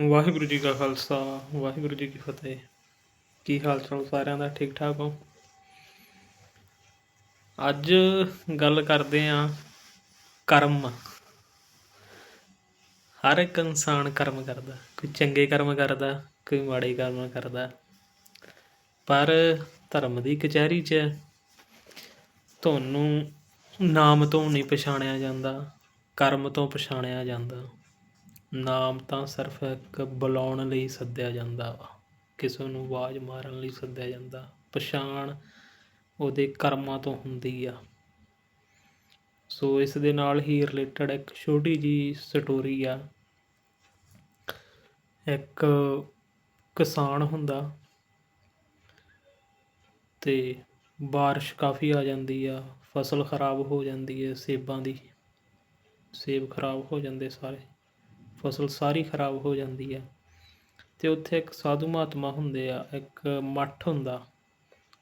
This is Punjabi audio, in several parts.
ਵਾਹਿਗੁਰੂ ਜੀ ਕਾ ਖਾਲਸਾ, ਵਾਹਿਗੁਰੂ ਜੀ ਕੀ ਫਤਿਹ। ਕੀ ਹਾਲ ਚਾਲ ਸਾਰਿਆਂ ਦਾ? ਠੀਕ ਠਾਕ ਹੋ? ਅੱਜ ਗੱਲ ਕਰਦੇ ਆਂ ਕਰਮ। ਹਰ ਇੱਕ ਇਨਸਾਨ ਕਰਮ ਕਰਦਾ। ਕੋਈ ਚੰਗੇ ਕਰਮ ਕਰਦਾ, ਕੋਈ ਮਾੜੇ ਕਰਮ ਕਰਦਾ। ਪਰ ਧਰਮ ਦੀ ਕਚਹਿਰੀ 'ਚ ਤੁਹਾਨੂੰ ਨਾਮ ਤੋਂ ਨਹੀਂ ਪਛਾਣਿਆ ਜਾਂਦਾ, ਕਰਮ ਤੋਂ ਪਛਾਣਿਆ ਜਾਂਦਾ। ਨਾਮ ਤਾਂ ਸਿਰਫ ਇੱਕ ਬੁਲਾਉਣ ਲਈ ਸੱਦਿਆ ਜਾਂਦਾ ਵਾ। ਕਿਸੇ ਨੂੰ ਆਵਾਜ਼ ਮਾਰਨ ਲਈ ਸੱਦਿਆ ਜਾਂਦਾ। ਪਛਾਣ ਉਹਦੇ ਕਰਮਾਂ ਤੋਂ ਹੁੰਦੀ ਆ। ਸੋ ਇਸ ਦੇ ਨਾਲ ਹੀ ਰਿਲੇਟਡ ਇੱਕ ਛੋਟੀ ਜੀ ਸਟੋਰੀ ਆ। ਇੱਕ ਕਿਸਾਨ ਹੁੰਦਾ ਤੇ ਬਾਰਿਸ਼ ਕਾਫੀ ਆ ਜਾਂਦੀ ਆ, ਫਸਲ ਖਰਾਬ ਹੋ ਜਾਂਦੀ ਹੈ ਸੇਬਾਂ ਦੀ। ਸੇਬ ਖਰਾਬ ਹੋ ਜਾਂਦੇ ਸਾਰੇ। ਫਸਲ ਸਾਰੀ ਖਰਾਬ ਹੋ ਜਾਂਦੀ ਹੈ। ਤੇ ਉੱਥੇ ਇੱਕ ਸਾਧੂ ਮਹਾਤਮਾ ਹੁੰਦੇ ਆ, ਇੱਕ ਮੱਠ ਹੁੰਦਾ।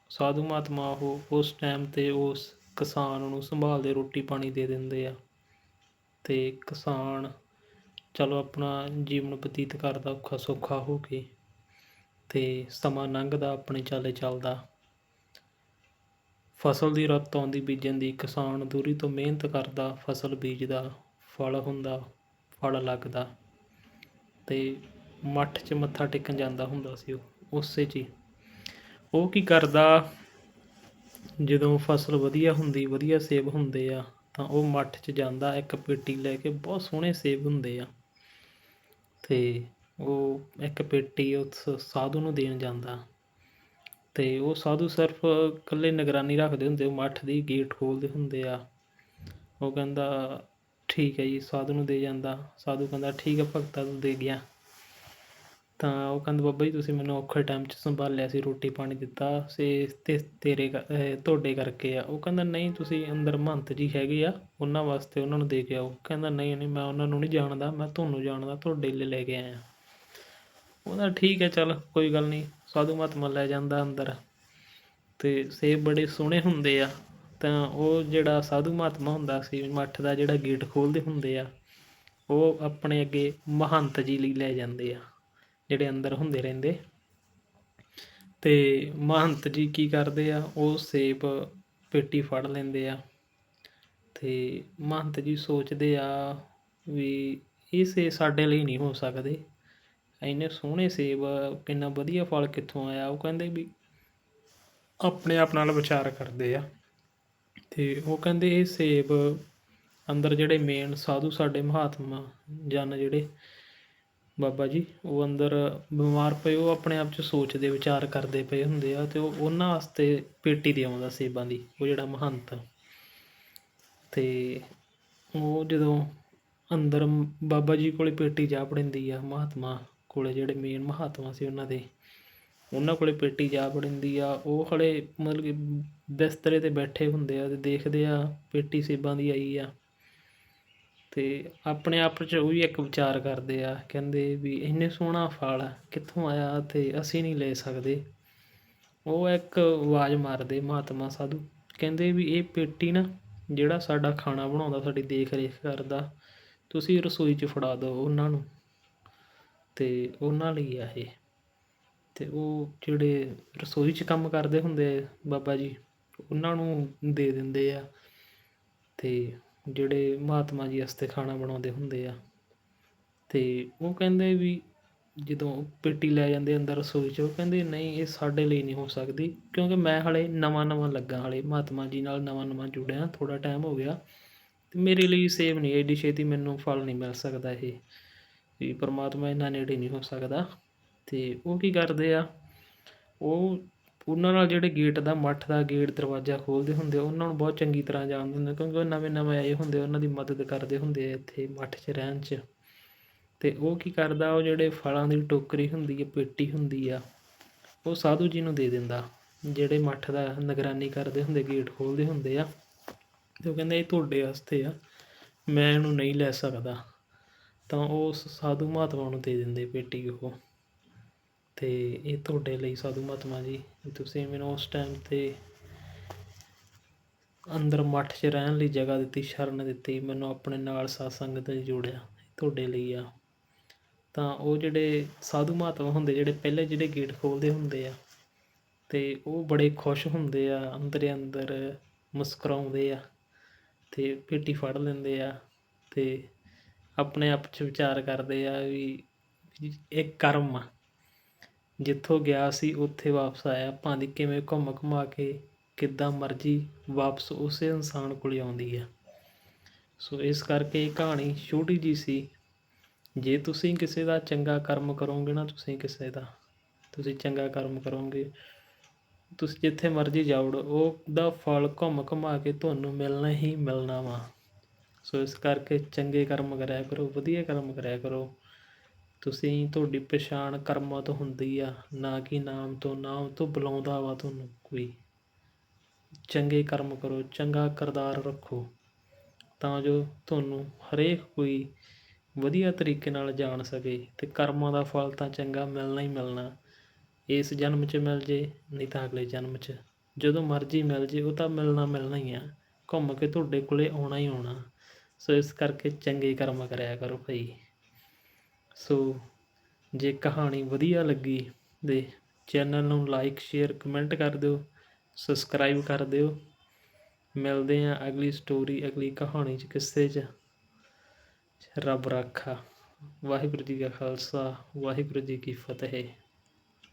ਸਾਧੂ ਮਹਾਤਮਾ ਉਹ, ਉਸ ਟਾਈਮ ਤੇ ਉਸ ਕਿਸਾਨ ਨੂੰ ਸੰਭਾਲਦੇ, ਰੋਟੀ ਪਾਣੀ ਦੇ ਦਿੰਦੇ ਆ। ਤੇ ਕਿਸਾਨ ਚਲੋ ਆਪਣਾ ਜੀਵਨ ਬਤੀਤ ਕਰਦਾ, ਔਖਾ ਸੌਖਾ ਹੋ ਕੇ, ਤੇ ਸਮਾਂ ਲੰਘਦਾ, ਆਪਣੇ ਚਾਲੇ ਚੱਲਦਾ। ਫਸਲ ਦੀ ਰੁੱਤ ਆਉਂਦੀ ਬੀਜਣ ਦੀ, ਕਿਸਾਨ ਦੂਰੀ ਤੋਂ ਮਿਹਨਤ ਕਰਦਾ, ਫਸਲ ਬੀਜਦਾ, ਫਲ ਹੁੰਦਾ। ਫਲ ਲੱਗਦਾ ਅਤੇ ਮੱਠ 'ਚ ਮੱਥਾ ਟੇਕਣ ਜਾਂਦਾ ਹੁੰਦਾ ਸੀ ਉਹ, ਉਸੇ 'ਚ ਹੀ। ਉਹ ਕੀ ਕਰਦਾ, ਜਦੋਂ ਫਸਲ ਵਧੀਆ ਹੁੰਦੀ, ਵਧੀਆ ਸੇਬ ਹੁੰਦੇ ਆ, ਤਾਂ ਉਹ ਮੱਠ 'ਚ ਜਾਂਦਾ, ਇੱਕ ਪੇਟੀ ਲੈ ਕੇ, ਬਹੁਤ ਸੋਹਣੇ ਸੇਬ ਹੁੰਦੇ ਆ। ਤੇ ਉਹ ਇੱਕ ਪੇਟੀ ਉਸ ਸਾਧੂ ਨੂੰ ਦੇਣ ਜਾਂਦਾ। ਤੇ ਉਹ ਸਾਧੂ ਸਿਰਫ ਇਕੱਲੇ ਨਿਗਰਾਨੀ ਰੱਖਦੇ ਹੁੰਦੇ, ਉਹ ਮੱਠ ਦੀ ਗੇਟ ਖੋਲਦੇ ਹੁੰਦੇ ਆ। ਉਹ ਕਹਿੰਦਾ ਠੀਕ ਹੈ ਜੀ, ਸਾਧੂ ਨੂੰ ਦੇ ਜਾਂਦਾ। ਸਾਧੂ ਕਹਿੰਦਾ, ਠੀਕ ਹੈ, ਭਗਤਾ ਤੂੰ ਦੇ ਗਿਆ। ਤਾਂ ਉਹ ਕਹਿੰਦਾ, ਬਾਬਾ ਜੀ, ਤੁਸੀਂ ਮੈਨੂੰ ਔਖੇ ਟਾਈਮ 'ਚ ਸੰਭਾਲਿਆ ਸੀ, ਰੋਟੀ ਪਾਣੀ ਦਿੱਤਾ ਸੇ ਤੇ ਤੇਰੇ ਤੁਹਾਡੇ ਕਰਕੇ ਆ। ਉਹ ਕਹਿੰਦਾ, ਨਹੀਂ, ਤੁਸੀਂ ਅੰਦਰ ਮਹੰਤ ਜੀ ਹੈਗੇ ਆ, ਉਹਨਾਂ ਵਾਸਤੇ ਉਹਨਾਂ ਨੂੰ ਦੇ ਕੇ ਆਓ। ਕਹਿੰਦਾ, ਨਹੀਂ ਨਹੀਂ, ਮੈਂ ਉਹਨਾਂ ਨੂੰ ਨਹੀਂ ਜਾਣਦਾ, ਮੈਂ ਤੁਹਾਨੂੰ ਜਾਣਦਾ, ਤੁਹਾਡੇ ਲਈ ਲੈ ਕੇ ਆਇਆ। ਉਹਦਾ ਠੀਕ ਹੈ, ਚੱਲ, ਕੋਈ ਗੱਲ ਨਹੀਂ, ਸਾਧੂ ਮਹਾਤਮਾ ਲੈ ਜਾਂਦਾ ਅੰਦਰ। ਤੇ ਸੇਬ ਬੜੇ ਸੋਹਣੇ ਹੁੰਦੇ ਆ। ਤਾਂ ਉਹ ਜਿਹੜਾ ਸਾਧੂ ਮਹਾਤਮਾ ਹੁੰਦਾ ਸੀ, ਮੱਠ ਦਾ ਜਿਹੜਾ ਗੇਟ ਖੋਲਦੇ ਹੁੰਦੇ ਆ, ਉਹ ਆਪਣੇ ਅੱਗੇ ਮਹੰਤ ਜੀ ਲਈ ਲੈ ਜਾਂਦੇ ਆ, ਜਿਹੜੇ ਅੰਦਰ ਹੁੰਦੇ ਰਹਿੰਦੇ। ਤੇ ਮਹੰਤ ਜੀ ਕੀ ਕਰਦੇ ਆ, ਉਹ ਸੇਬ ਪੇਟੀ ਫੜ ਲੈਂਦੇ ਆ। ਤੇ ਮਹੰਤ ਜੀ ਸੋਚਦੇ ਆ ਵੀ ਇਹ ਸੇ ਸਾਡੇ ਲਈ ਨਹੀਂ ਹੋ ਸਕਦੇ। ਇੰਨੇ ਸੋਹਣੇ ਸੇਬ, ਕਿੰਨਾ ਵਧੀਆ ਫਲ ਕਿੱਥੋਂ ਆਇਆ, ਉਹ ਕਹਿੰਦੇ ਵੀ ਆਪਣੇ ਆਪ ਨਾਲ ਵਿਚਾਰ ਕਰਦੇ ਆ। ਅਤੇ ਉਹ ਕਹਿੰਦੇ ਇਹ ਸੇਬ ਅੰਦਰ ਜਿਹੜੇ ਮੇਨ ਸਾਧੂ ਸਾਡੇ ਮਹਾਤਮਾ ਜਨ ਜਿਹੜੇ ਬਾਬਾ ਜੀ, ਉਹ ਅੰਦਰ ਬਿਮਾਰ ਪਏ, ਉਹ ਆਪਣੇ ਆਪ 'ਚ ਸੋਚਦੇ ਵਿਚਾਰ ਕਰਦੇ ਪਏ ਹੁੰਦੇ ਆ ਅਤੇ ਉਹ ਉਹਨਾਂ ਵਾਸਤੇ ਪੇਟੀ ਦੇ ਆਉਂਦਾ ਸੇਬਾਂ ਦੀ, ਉਹ ਜਿਹੜਾ ਮਹੰਤ। ਅਤੇ ਉਹ ਜਦੋਂ ਅੰਦਰ ਬਾਬਾ ਜੀ ਕੋਲੇ ਪੇਟੀ ਜਾ ਪੜਿੰਦੀ ਆ, ਮਹਾਤਮਾ ਕੋਲੇ ਜਿਹੜੇ ਮੇਨ ਮਹਾਤਮਾ ਸੀ ਉਹਨਾਂ ਦੇ ਉਹਨਾਂ ਕੋਲ ਪੇਟੀ ਜਾ ਵੜਿੰਦੀ ਆ, ਉਹ ਹਲੇ ਮਤਲਬ ਕਿ ਬਿਸਤਰੇ ਤੇ ਬੈਠੇ ਹੁੰਦੇ ਆ ਅਤੇ ਦੇਖਦੇ ਆ ਪੇਟੀ ਸੇਬਾਂ ਦੀ ਆਈ ਆ। ਅਤੇ ਆਪਣੇ ਆਪ 'ਚ ਉਹ ਵੀ ਇੱਕ ਵਿਚਾਰ ਕਰਦੇ ਆ, ਕਹਿੰਦੇ ਵੀ ਇੰਨੇ ਸੋਹਣਾ ਫਲ ਆ, ਕਿੱਥੋਂ ਆਇਆ ਅਤੇ ਅਸੀਂ ਨਹੀਂ ਲੈ ਸਕਦੇ। ਉਹ ਇੱਕ ਆਵਾਜ਼ ਮਾਰਦੇ ਮਹਾਤਮਾ ਸਾਧੂ, ਕਹਿੰਦੇ ਵੀ ਇਹ ਪੇਟੀ ਨਾ ਜਿਹੜਾ ਸਾਡਾ ਖਾਣਾ ਬਣਾਉਂਦਾ, ਸਾਡੀ ਦੇਖ ਰੇਖ ਕਰਦਾ, ਤੁਸੀਂ ਰਸੋਈ 'ਚ ਫੜਾ ਦਿਓ ਉਹਨਾਂ ਨੂੰ। ਅਤੇ ਉਹਨਾਂ ਲਈ ਆ ਇਹ। ਤੇ ਉਹ ਜਿਹੜੇ ਰਸੋਈ 'ਚ ਕੰਮ ਕਰਦੇ ਹੁੰਦੇ ਬਾਬਾ ਜੀ, ਉਹਨਾਂ ਨੂੰ ਦੇ ਦਿੰਦੇ ਆ ਅਤੇ ਜਿਹੜੇ ਮਹਾਤਮਾ ਜੀ ਵਾਸਤੇ ਖਾਣਾ ਬਣਾਉਂਦੇ ਹੁੰਦੇ ਆ। ਅਤੇ ਉਹ ਕਹਿੰਦੇ ਵੀ ਜਦੋਂ ਪੇਟੀ ਲੈ ਜਾਂਦੇ ਅੰਦਰ ਰਸੋਈ 'ਚ, ਉਹ ਕਹਿੰਦੇ ਨਹੀਂ, ਇਹ ਸਾਡੇ ਲਈ ਨਹੀਂ ਹੋ ਸਕਦੀ, ਕਿਉਂਕਿ ਮੈਂ ਹਾਲੇ ਨਵਾਂ ਨਵਾਂ ਲੱਗਾ ਹਾਲੇ, ਮਹਾਤਮਾ ਜੀ ਨਾਲ ਨਵਾਂ ਨਵਾਂ ਜੁੜਿਆ, ਥੋੜ੍ਹਾ ਟਾਈਮ ਹੋ ਗਿਆ ਅਤੇ ਮੇਰੇ ਲਈ ਸੇਵ ਨਹੀਂ, ਐਡੀ ਛੇਤੀ ਮੈਨੂੰ ਫਲ ਨਹੀਂ ਮਿਲ ਸਕਦਾ ਇਹ, ਵੀ ਪਰਮਾਤਮਾ ਇਹਨਾਂ ਨੇੜੇ ਨਹੀਂ ਹੋ ਸਕਦਾ। ਤੇ ਉਹ ਕੀ ਕਰਦੇ ਆ? ਉਹ ਉਹਨਾਂ ਨਾਲ ਜਿਹੜੇ ਗੇਟ ਦਾ ਮੱਠ ਦਾ ਗੇਟ ਦਰਵਾਜ਼ਾ ਖੋਲ੍ਹਦੇ ਹੁੰਦੇ ਉਹਨਾਂ ਨੂੰ ਬਹੁਤ ਚੰਗੀ ਤਰ੍ਹਾਂ ਜਾਣਦੇ ਹੁੰਦੇ ਕਿਉਂਕਿ ਉਹ ਨਵੇਂ ਨਵੇਂ ਆਏ ਹੁੰਦੇ ਉਹਨਾਂ ਦੀ ਮਦਦ ਕਰਦੇ ਹੁੰਦੇ ਆ ਇੱਥੇ ਮੱਠ 'ਚ ਰਹਿਣ 'ਚ। ਅਤੇ ਉਹ ਕੀ ਕਰਦਾ, ਉਹ ਜਿਹੜੇ ਫਲਾਂ ਦੀ ਟੋਕਰੀ ਹੁੰਦੀ ਹੈ ਪੇਟੀ ਹੁੰਦੀ ਆ, ਉਹ ਸਾਧੂ ਜੀ ਨੂੰ ਦੇ ਦਿੰਦਾ। ਜਿਹੜੇ ਮੱਠ ਦਾ ਨਿਗਰਾਨੀ ਕਰਦੇ ਹੁੰਦੇ ਗੇਟ ਖੋਲ੍ਹਦੇ ਹੁੰਦੇ ਆ ਅਤੇ ਉਹ ਕਹਿੰਦੇ ਇਹ ਤੁਹਾਡੇ ਵਾਸਤੇ ਆ, ਮੈਂ ਇਹਨੂੰ ਨਹੀਂ ਲੈ ਸਕਦਾ। ਤਾਂ ਉਹ ਸਾਧੂ ਮਹਾਤਮਾ ਨੂੰ ਦੇ ਦਿੰਦੇ ਪੇਟੀ ਉਹ। ਅਤੇ ਇਹ ਤੁਹਾਡੇ ਲਈ ਸਾਧੂ ਮਹਾਤਮਾ ਜੀ, ਤੁਸੀਂ ਮੈਨੂੰ ਉਸ ਟਾਈਮ ਤੇ ਅੰਦਰ ਮੱਠ 'ਚ ਰਹਿਣ ਲਈ ਜਗ੍ਹਾ ਦਿੱਤੀ, ਸ਼ਰਨ ਦਿੱਤੀ, ਮੈਨੂੰ ਆਪਣੇ ਨਾਲ ਸਾਧ ਸੰਗਤ 'ਚ ਜੋੜਿਆ ਤੁਹਾਡੇ ਲਈ ਆ। ਤਾਂ ਉਹ ਜਿਹੜੇ ਸਾਧੂ ਮਹਾਤਮਾ ਹੁੰਦੇ, ਜਿਹੜੇ ਪਹਿਲੇ ਜਿਹੜੇ ਗੇਟ ਖੋਲ੍ਹਦੇ ਹੁੰਦੇ ਆ ਅਤੇ ਉਹ ਬੜੇ ਖੁਸ਼ ਹੁੰਦੇ ਆ, ਅੰਦਰੇ ਅੰਦਰ ਮੁਸਕਰਾਉਂਦੇ ਆ ਅਤੇ ਪੇਟੀ ਫੜ ਲੈਂਦੇ ਆ ਅਤੇ ਆਪਣੇ ਆਪ 'ਚ ਵਿਚਾਰ ਕਰਦੇ ਆ ਵੀ ਇਹ ਕਰਮ ਆ। ਜਿੱਥੋਂ ਗਿਆ ਸੀ, ਉੱਥੇ ਵਾਪਸ ਆਇਆ। ਭਾਂਦੀ ਕਿਵੇਂ ਘੁੰਮ ਘੁਮਾ ਕੇ ਕਿੱਦਾਂ ਮਰਜ਼ੀ ਵਾਪਸ ਉਸੇ ਇਨਸਾਨ ਕੋਲ ਆਉਂਦੀ ਹੈ ਸੋ ਇਸ ਕਰਕੇ ਇਹ ਕਹਾਣੀ ਛੋਟੀ ਜੀ ਸੀ। ਜੇ ਤੁਸੀਂ ਕਿਸੇ ਦਾ ਚੰਗਾ ਕਰਮ ਕਰੋਗੇ ਨਾ, ਤੁਸੀਂ ਕਿਸੇ ਦਾ, ਤੁਸੀਂ ਚੰਗਾ ਕਰਮ ਕਰੋਗੇ, ਤੁਸੀਂ ਜਿੱਥੇ ਮਰਜ਼ੀ ਜਾਵੜੋ ਉਹਦਾ ਫਲ ਘੁੰਮ ਘੁਮਾ ਕੇ ਤੁਹਾਨੂੰ ਮਿਲਣਾ ਹੀ ਮਿਲਣਾ ਵਾ। ਸੋ ਇਸ ਕਰਕੇ ਚੰਗੇ ਕਰਮ ਕਰਿਆ ਕਰੋ, ਵਧੀਆ ਕਰਮ ਕਰਿਆ ਕਰੋ। ਤੁਸੀਂ ਤੁਹਾਡੀ ਪਛਾਣ ਕਰਮਾਂ ਤੋਂ ਹੁੰਦੀ ਆ, ਨਾ ਕਿ ਨਾਮ ਤੋਂ ਨਾਮ ਤੋਂ ਬੁਲਾਉਂਦਾ ਵਾ ਤੁਹਾਨੂੰ ਕੋਈ। ਚੰਗੇ ਕਰਮ ਕਰੋ, ਚੰਗਾ ਕਿਰਦਾਰ ਰੱਖੋ, ਤਾਂ ਜੋ ਤੁਹਾਨੂੰ ਹਰੇਕ ਕੋਈ ਵਧੀਆ ਤਰੀਕੇ ਨਾਲ ਜਾਣ ਸਕੇ ਅਤੇ ਕਰਮਾਂ ਦਾ ਫਲ ਤਾਂ ਚੰਗਾ ਮਿਲਣਾ ਹੀ ਮਿਲਣਾ। ਇਸ ਜਨਮ 'ਚ ਮਿਲ ਜੇ, ਨਹੀਂ ਤਾਂ ਅਗਲੇ ਜਨਮ 'ਚ। ਜਦੋਂ ਮਰਜ਼ੀ ਮਿਲ ਜੇ, ਉਹ ਤਾਂ ਮਿਲਣਾ ਮਿਲਣਾ ਹੀ ਆ। ਘੁੰਮ ਕੇ ਤੁਹਾਡੇ ਕੋਲੇ ਆਉਣਾ ਹੀ ਆਉਣਾ। ਸੋ ਇਸ ਕਰਕੇ ਚੰਗੇ ਕਰਮ ਕਰਿਆ ਕਰੋ ਭਾਈ। ਸੋ ਜੇ ਕਹਾਣੀ ਵਧੀਆ ਲੱਗੀ ਦੇ ਚੈਨਲ ਨੂੰ ਲਾਈਕ, ਸ਼ੇਅਰ, ਕਮੈਂਟ ਕਰ ਦਿਓ, ਸਬਸਕ੍ਰਾਈਬ ਕਰ ਦਿਓ। ਮਿਲਦੇ ਹਾਂ ਅਗਲੀ ਸਟੋਰੀ, ਅਗਲੀ ਕਹਾਣੀ 'ਚ ਕਿੱਸੇ 'ਚ। ਰੱਬ ਰਾਖਾ। ਵਾਹਿਗੁਰੂ ਜੀ ਕਾ ਖਾਲਸਾ, ਵਾਹਿਗੁਰੂ ਜੀ ਕੀ ਫਤਿਹ।